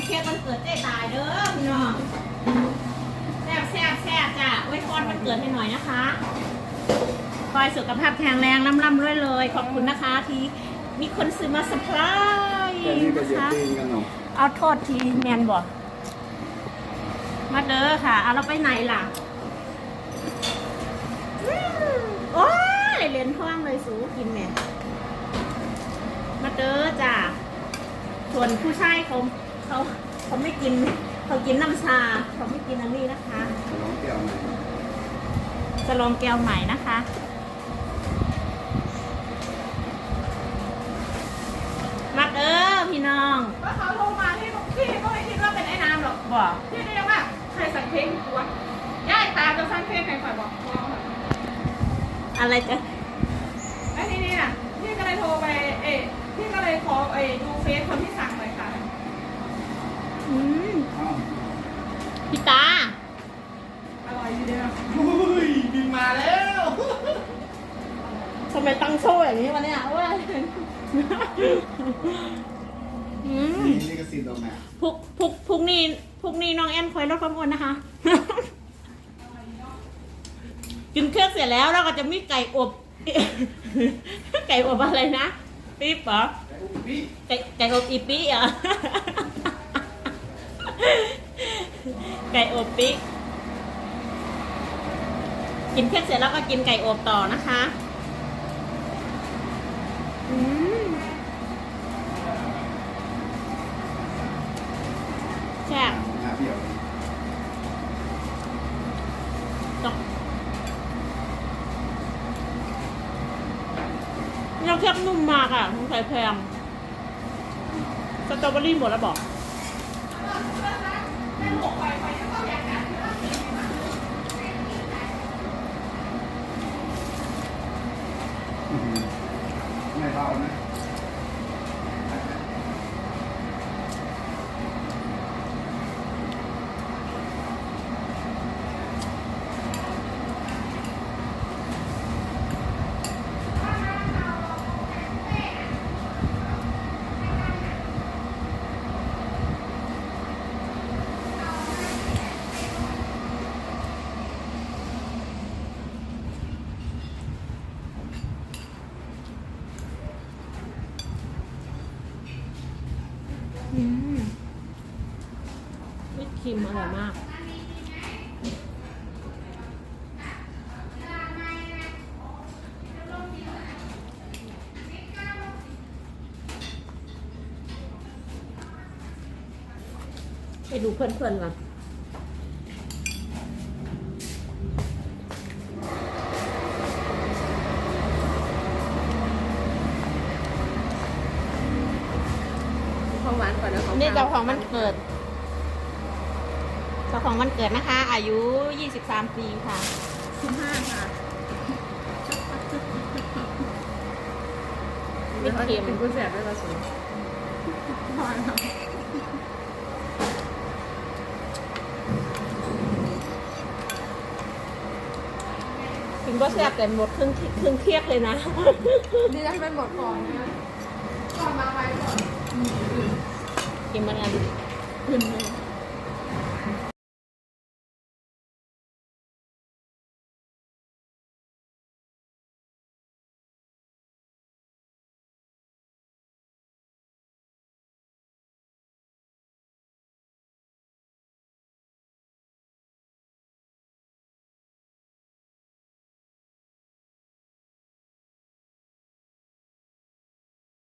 กินเค้กวันเกิดเจ๊ตายเด้อพี่น้องแซ่บแซ่บแซ่บจ้ะไว้พรวันเกิดให้หน่อยนะคะคอยสุขภาพแข็งแรงร่ำร่ำรวยเลย ขอบคุณนะคะที่มีคนซื้อมาสปายแต่นี่ก็นะเสียคะตีนกันเนาะเอาโทษทีแมนบอกมาเด้อค่ะ เอาเราไปไหนล่ะอื้อโอ้ยเหรียญทองเลยสูกินแม่มาเด้อจ้ะส่วนผู้ชายเขา เขาเขาไม่กินเขากินน้ำชาเขาไม่กินอันนี้นะคะจะร้องแก้วใหม่จะลองแก้วใหม่นะคะมาเด้อพี่น้องก็เขาโทรมาที่พี่ก็ไม่คิดว่าเป็นไอ้น้ำหรอกบอกพี่เรียกว่าใครสั่งเพลงกูวะย่ายตามจะสั่งเพลงใครฝ่ายบอกมองอะไรจะไอ้ที่นี่น่ะพี่ก็เลยโทรไปเอ้พี่ก็เลยขอเอ้ดูเฟซคนที่สั่งหน่ อยค่ะอืมอ้าวพี่ตาอร่อยทีเดียวอุ้ยบินมาแล้วทำไมตั้งโซ่อย่างนี้วะเนี่ยเว้ยอืมนี่นี่ก็สิทธิ์ตรงไหนพรุ่งพรุ่งพรุ่งนี้พรุ่งนี้น้องแอนคอยลดความอ้วนนะคะ กินเครื่องเสร็จแล้วเราก็จะมีไก่อบ ไก่อบอะไรนะปี๊บเหรอแต่อุ้ยพี่ไก่ไก่อบอีปีเหรอ ไก่อบปีกินเครื่องเสร็จแล้วก็กินไก่อบต่อนะคะอืมแซ่บหาเดี่ยวตกเราเทียบนุ่มมากอะต้องใส่แพงสตรอเบอรี่หมดแล้วบอกอื้อหือ ไม่เบานะ อืมวิปครีมอร่อยมาก ไปดูเพื่อนๆก่อนของหวา นก่อนนะของนี่เจ้าของมันเกิด เจ้าของวันเกิดนะคะ อายุ 23 ปีค่ะ สิบห้าค่ะวิปครีมเป็นผู้แสบด้วยละสิพอแล้วถึงก็แซ่บแต่หมดครึ่งครึ่งเทียบเลยนะนี่จะไม่หมดก่อนนะก่อนมาไว้ก่อน กินมันกันขึ้นเ